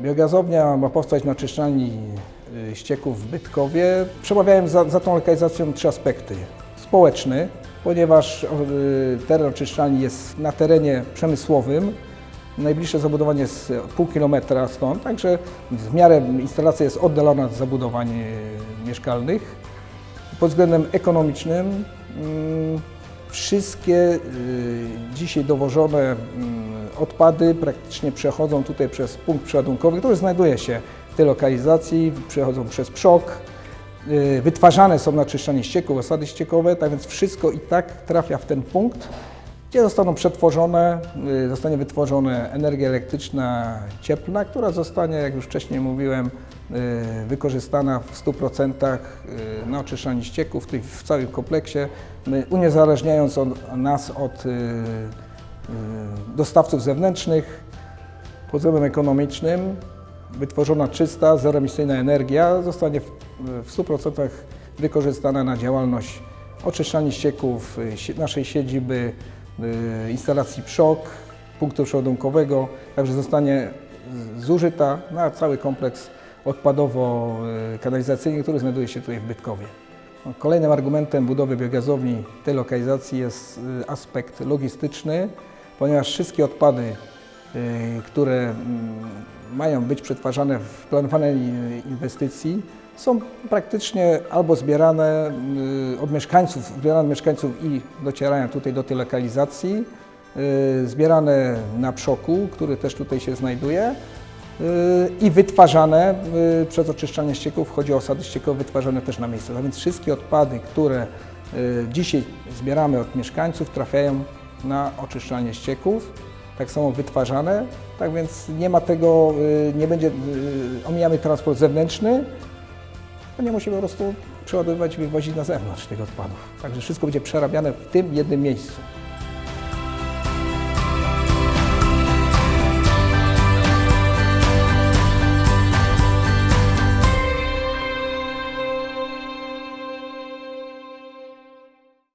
Biogazownia ma powstać na oczyszczalni y, ścieków w Bytkowie. Przemawiałem za, za tą lokalizacją trzy aspekty. Społeczny, ponieważ y, teren oczyszczalni jest na terenie przemysłowym. Najbliższe zabudowanie jest pół kilometra stąd, także w miarę instalacja jest oddalona od zabudowań y, mieszkalnych. Pod względem ekonomicznym mm, wszystkie dzisiaj dowożone mm, odpady praktycznie przechodzą tutaj przez punkt przeładunkowy, który znajduje się w tej lokalizacji, przechodzą przez przok, y, wytwarzane są na czyszczenie ścieków, osady ściekowe, tak więc wszystko i tak trafia w ten punkt, gdzie zostaną przetworzone, y, zostanie wytworzona energia elektryczna cieplna, która zostanie, jak już wcześniej mówiłem, y, wykorzystana w 100% y, na oczyszczanie ścieków, w całym kompleksie, uniezależniając od, nas od dostawców zewnętrznych, względem ekonomicznym wytworzona czysta, zeroemisyjna energia zostanie w, w 100% wykorzystana na działalność oczyszczania ścieków y, naszej siedziby, y, instalacji PSZOK, punktu przeładunkowego, także zostanie z- zużyta na cały kompleks odpadowo-kanalizacyjny, który znajduje się tutaj w Bytkowie. No, Kolejnym argumentem budowy biogazowni tej lokalizacji jest y, aspekt logistyczny, ponieważ wszystkie odpady, y, które mm, mają być przetwarzane w planowanej y, inwestycji, są praktycznie albo zbierane y, od mieszkańców, zbierane od mieszkańców i docierają tutaj do tej lokalizacji, zbierane na przoku, który też tutaj się znajduje, i wytwarzane przez oczyszczanie ścieków, chodzi o osady ściekowe wytwarzane też na miejscu. A więc wszystkie odpady, które dzisiaj zbieramy od mieszkańców, trafiają na oczyszczanie ścieków, tak samo wytwarzane, tak więc nie ma tego, y, nie będzie, y, omijamy transport zewnętrzny, bo nie musimy po prostu przeładowywać i wywozić na zewnątrz tych odpadów. Także wszystko będzie przerabiane w tym jednym miejscu.